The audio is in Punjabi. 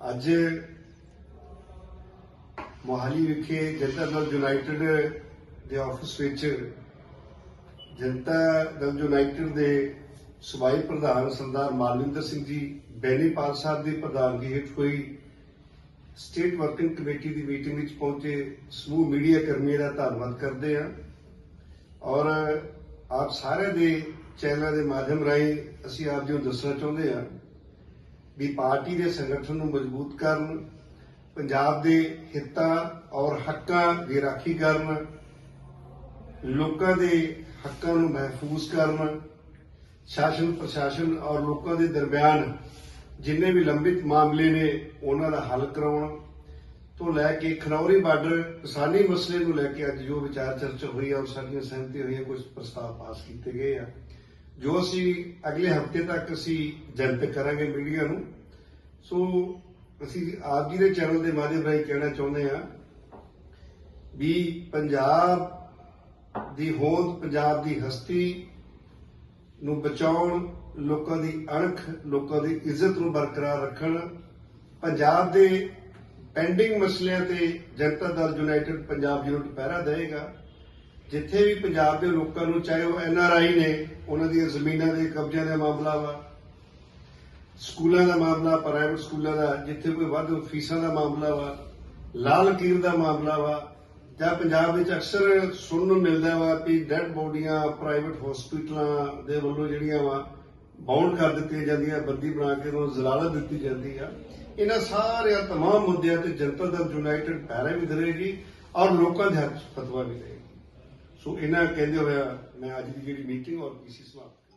ਅੱਜ ਮੋਹਾਲੀ ਵਿਖੇ ਜਨਤਾ ਦਲ ਯੂਨਾਈਟਿਡ ਦੇ ਆਫਿਸ ਵਿੱਚ ਜਨਤਾ ਦਲ ਯੂਨਾਈਟਿਡ ਦੇ ਸੂਬਾਈ ਪ੍ਰਧਾਨ ਸਰਦਾਰ ਮਾਲਵਿੰਦਰ ਸਿੰਘ ਜੀ ਬੈਨੀਪਾਲ ਸਾਹਿਬ ਦੀ ਪ੍ਰਧਾਨਗੀ ਹੇਠ ਹੋਈ ਸਟੇਟ ਵਰਕਿੰਗ ਕਮੇਟੀ ਦੀ ਮੀਟਿੰਗ ਵਿੱਚ ਪਹੁੰਚੇ ਸਮੂਹ ਮੀਡੀਆ ਕਰਮੀਆਂ ਦਾ ਧੰਨਵਾਦ ਕਰਦੇ ਹਾਂ। ਔਰ ਆਪ ਸਾਰਿਆਂ ਦੇ ਚੈਨਲਾਂ ਦੇ ਮਾਧਿਅਮ ਰਾਹੀਂ ਅਸੀਂ ਆਪ ਜੀ ਨੂੰ ਦੱਸਣਾ ਚਾਹੁੰਦੇ ਹਾਂ ਵੀ ਪਾਰਟੀ ਦੇ ਸੰਗਠਨ ਨੂੰ ਮਜ਼ਬੂਤ ਕਰਨ, ਪੰਜਾਬ ਦੇ ਹਿੱਤਾਂ ਔਰ ਹੱਕਾਂ ਦੀ ਰਾਖੀ ਕਰਨ, ਲੋਕਾਂ ਦੇ ਹੱਕਾਂ ਨੂੰ ਮਹਿਫੂਜ਼ ਕਰਨ, ਸ਼ਾਸਨ, ਪ੍ਰਸ਼ਾਸਨ ਔਰ ਲੋਕਾਂ ਦੇ ਦਰਮਿਆਨ ਜਿੰਨੇ ਵੀ ਲੰਬਿਤ ਮਾਮਲੇ ਨੇ ਉਹਨਾਂ ਦਾ ਹੱਲ ਕਰਾਉਣ ਤੋਂ ਲੈ ਕੇ ਖਨੌਰੀ ਬਾਰਡਰ, ਕਿਸਾਨੀ ਮਸਲੇ ਨੂੰ ਲੈ ਕੇ ਅੱਜ ਜੋ ਵਿਚਾਰ ਚਰਚਾ ਹੋਈ ਆ ਔਰ ਸਾਡੀਆਂ ਸਹਿਮਤੀ ਹੋਈਆਂ, ਕੁਝ ਪ੍ਰਸਤਾਵ ਪਾਸ ਕੀਤੇ ਗਏ ਆ। ਜੋ ਅਸੀਂ ਅਗਲੇ ਹਫ਼ਤੇ ਤੱਕ ਅਸੀਂ ਜਨਤਕ ਕਰਾਂਗੇ ਮੀਡੀਆ ਨੂੰ, ਸੋ ਅਸੀਂ ਆਪ ਜੀ ਦੇ ਚੈਨਲ ਦੇ ਮਾਧਿਅਮ ਰਾਹੀਂ ਕਹਿਣਾ ਚਾਹੁੰਦੇ ਹਾਂ ਵੀ ਪੰਜਾਬ ਦੀ ਹੋਂਦ, ਪੰਜਾਬ ਦੀ ਹਸਤੀ ਨੂੰ ਬਚਾਉਣ, ਲੋਕਾਂ ਦੀ ਅਣਖ, ਲੋਕਾਂ ਦੀ ਇੱਜ਼ਤ ਨੂੰ ਬਰਕਰਾਰ ਰੱਖਣ, ਪੰਜਾਬ ਦੇ ਪੈਂਡਿੰਗ ਮਸਲਿਆਂ ਤੇ ਜਨਤਾ ਦਲ ਯੂਨਾਈਟਿਡ ਪੰਜਾਬ ਯੂਨਿਟ ਪਹਿਰਾ ਦੇਵੇਗਾ। ਜਿੱਥੇ ਵੀ ਪੰਜਾਬ ਦੇ ਲੋਕਾਂ ਨੂੰ ਚਾਹੇ ਉਹ ਐਨ ਆਰ ਆਈ ਨੇ, ਉਹਨਾਂ ਦੀਆਂ ਜ਼ਮੀਨਾਂ ਦੇ ਕਬਜ਼ਿਆਂ ਦਾ ਮਾਮਲਾ ਵਾ, ਸਕੂਲਾਂ ਦਾ ਮਾਮਲਾ ਪ੍ਰਾਈਵੇਟ ਸਕੂਲਾਂ ਦਾ, ਜਿੱਥੇ ਕੋਈ ਵੱਧ ਫੀਸਾਂ ਦਾ ਮਾਮਲਾ ਵਾ, ਲਾਲ ਲਕੀਰ ਦਾ ਮਾਮਲਾ ਵਾ, ਜਾਂ ਪੰਜਾਬ ਵਿੱਚ ਅਕਸਰ ਸੁਣਨ ਨੂੰ ਮਿਲਦਾ ਵਾ ਕਿ ਡੈਡ ਬੋਡੀਆਂ ਪ੍ਰਾਈਵੇਟ ਹਸਪੀਟਲਾਂ ਦੇ ਵੱਲੋਂ ਜਿਹੜੀਆਂ ਵਾ ਬਾਉਂਡ ਕਰ ਦਿੱਤੀਆਂ ਜਾਂਦੀਆਂ, ਬੰਦੀ ਬਣਾ ਕੇ ਉਹਨਾਂ ਨੂੰ ਜ਼ਲਾਲਤ ਦਿੱਤੀ ਜਾਂਦੀ ਆ। ਇਹਨਾਂ ਸਾਰਿਆਂ ਤਮਾਮ ਮੁੱਦਿਆਂ ਤੇ ਜਨਤਾ ਦਲ ਯੂਨਾਈਟਿਡ ਪਹਿਰਾ ਵੀ ਕਰੇਗੀ ਔਰ ਲੋਕਾਂ ਦੇ ਹੱਕ 'ਚ ਫਤਵਾ ਵੀ ਦੇਗੀ ਸੋ ਇਹਨਾਂ ਕਹਿੰਦੇ ਹੋਇਆ ਮੈਂ ਅੱਜ ਦੀ ਜਿਹੜੀ ਮੀਟਿੰਗ ਔਰ ਪੀਸੀ ਸਮਾਪਤ